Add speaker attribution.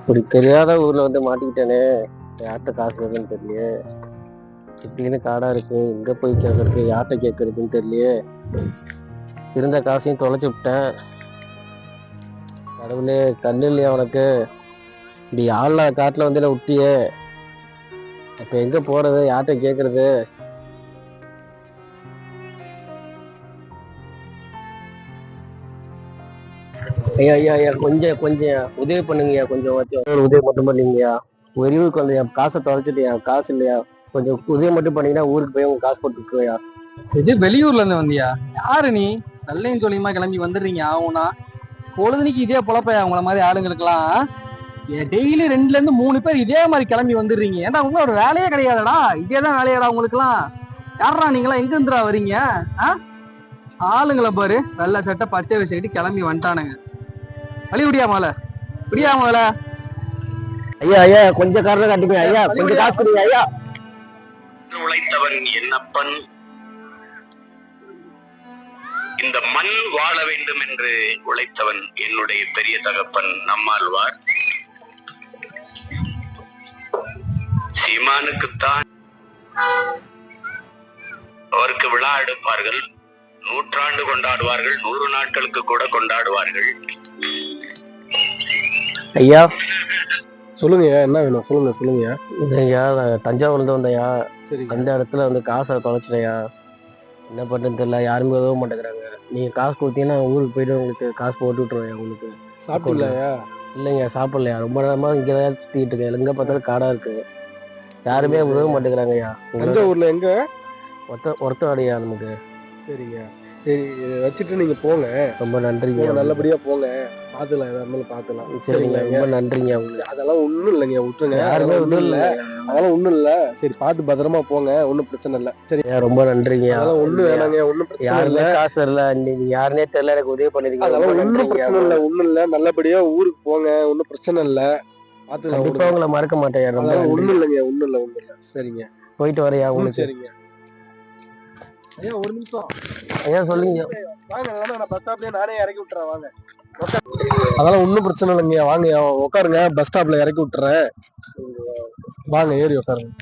Speaker 1: இப்படி தெரியாத ஊர்ல வந்து மாட்டிக்கிட்டேனே. யார்கிட்ட காசு வருதுன்னு தெரியலையே. இப்படின்னு காடா இருக்கு எங்க போய் கேட்கறது யார்கிட்ட கேட்கறதுன்னு தெரியலையே. இருந்த காசையும் தொலைச்சு விட்டேன். கடவுளே கண்ணு இல்லையா உனக்கு? இப்படி ஆள்ல காட்டுல வந்து விட்டியே அப்ப எங்க போறது? யார்கிட்ட கேக்குறது? ஐயா ஐயா ஐயா கொஞ்சம் கொஞ்சம் உதவி பண்ணுங்கய்யா கொஞ்சம் ஒரு உதவி மட்டும் பண்ணீங்கய்யா ஒரு ஊருக்கு வந்து என் காசை தொலைச்சிட்டியா காசு இல்லையா? கொஞ்சம் உதவி மட்டும் பண்ணீங்கன்னா ஊருக்கு போய் உங்க காசு போட்டுக்கோயா
Speaker 2: இது வெளியூர்ல இருந்து வந்தியா? யாரு நீ? நல்லையும் சொல்லியுமா கிளம்பி வந்துடுறீங்க ஆகும்னா பொழுதுனிக்கு இதே பொழப்பையா உங்கள மாதிரி ஆளுங்களுக்குலாம் டெய்லி ரெண்டுல இருந்து மூணு பேர் இதே மாதிரி கிளம்பி வந்துடுறீங்க. ஏன்னா உங்க ஒரு வேலையே கிடையாதுடா. இதே தான் வேலையாடா உங்களுக்குலாம் யாரா நீங்களா எங்க இருந்துடா வரீங்க ஆ? ஆளுங்களை பாரு. வெள்ளை சட்டை பச்சை வச்சுக்கிட்டு கிளம்பி வந்துட்டானுங்க. வழி விடியா முதல்ல விடியா முதல்ல
Speaker 1: ஐயா ஐயா கொஞ்சம் காரணம் காட்டுங்க ஐயா கொஞ்சம் காசு கொடுங்க ஐயா.
Speaker 3: உழைத்தவன் என்னப்பன்? இந்த மண் வாழ வேண்டும் என்று உழைத்தவன் என்னுடைய பெரிய தகப்பன் நம்மாழ்வார். சீமானுக்குத்தான் அவருக்கு விழா எடுப்பார்கள். நூற்றாண்டு கொண்டாடுவார்கள் நூறு நாட்களுக்கு கூட கொண்டாடுவார்கள்.
Speaker 1: ஐயா?
Speaker 4: சொல்லுங்க என்ன வேணும்? சொல்லுங்க சொல்லுங்க
Speaker 1: இது ஐயா நான் தஞ்சாவூர்ல இருந்து வந்தையா
Speaker 4: சரி
Speaker 1: அந்த இடத்துல வந்து காசை தொலைச்சிட்டேயா என்ன பண்ணுறது தெரியல யாருமே உதவ மாட்டேங்கிறாங்க. நீங்க காசு கொடுத்தீங்கன்னா ஊருக்கு போயிட்டு உங்களுக்கு காசு போட்டு விட்டுருவேன் உங்களுக்கு.
Speaker 4: சாப்பிட்டீங்களா
Speaker 1: இல்லைங்க சாப்பிடலையா? ரொம்ப நேரமா இங்கே தான் சுத்திட்டு இருக்கேன். எங்க பார்த்தாலும் காடா இருக்கு. யாருமே உதவ மாட்டேங்கிறாங்கய்யா.
Speaker 4: தஞ்சாவூர்ல எங்க?
Speaker 1: ஒருத்த ஒருத்த அடையா நமக்கு.
Speaker 4: சரிங்க. சரி வச்சுட்டு நீங்க போங்க.
Speaker 1: ரொம்ப நன்றிங்க.
Speaker 4: நல்லபடியா போங்க. பாத்துக்கலாம் எதா இருந்தாலும் பாத்துக்கலாம்.
Speaker 1: சரிங்க
Speaker 4: சரிங்க
Speaker 1: ரொம்ப நன்றிங்க உங்களுக்கு
Speaker 4: அதெல்லாம் ஒண்ணும் இல்லைங்க விட்டுருங்க
Speaker 1: யாருமே
Speaker 4: ஒண்ணும் இல்ல. அதெல்லாம் ஒண்ணும் இல்ல. சரி பார்த்து பத்திரமா போங்க. ஒண்ணும் பிரச்சனை இல்ல. சரி.
Speaker 1: ரொம்ப நன்றிங்க.
Speaker 4: அதெல்லாம் ஒண்ணும் வேணாங்க ஒண்ணும் பிரச்சனை இல்ல.
Speaker 1: காசு இல்ல நீங்க யாருனே தெரியல எனக்கு உதவி பண்ணிருக்கீங்க.
Speaker 4: அதெல்லாம் ஒண்ணும். பிரச்சனை இல்ல ஒண்ணும் இல்ல. நல்லபடியா ஊருக்கு போங்க ஒண்ணும் பிரச்சனை இல்ல. பாத்துக்கலாம்
Speaker 1: கண்டிப்பா. உங்களை மறக்க மாட்டேன்.
Speaker 4: ஒண்ணும் இல்லைங்க ஒண்ணும் இல்ல ஒண்ணும் இல்ல. சரிங்க.
Speaker 1: போயிட்டு வரையா உங்களுக்கு.
Speaker 4: சரிங்க. ஐயா ஒரு நிமிஷம்.
Speaker 1: ஐயா சொல்லுங்க.
Speaker 4: வாங்க பஸ் ஸ்டாப்லயே நானே இறக்கி விட்டுறேன் வாங்க. அதெல்லாம் ஒன்றும் பிரச்சனை இல்லைங்க வாங்க உட்காருங்க பஸ் ஸ்டாப்ல இறக்கி விட்டுறேன். வாங்க ஏறி உட்காருங்க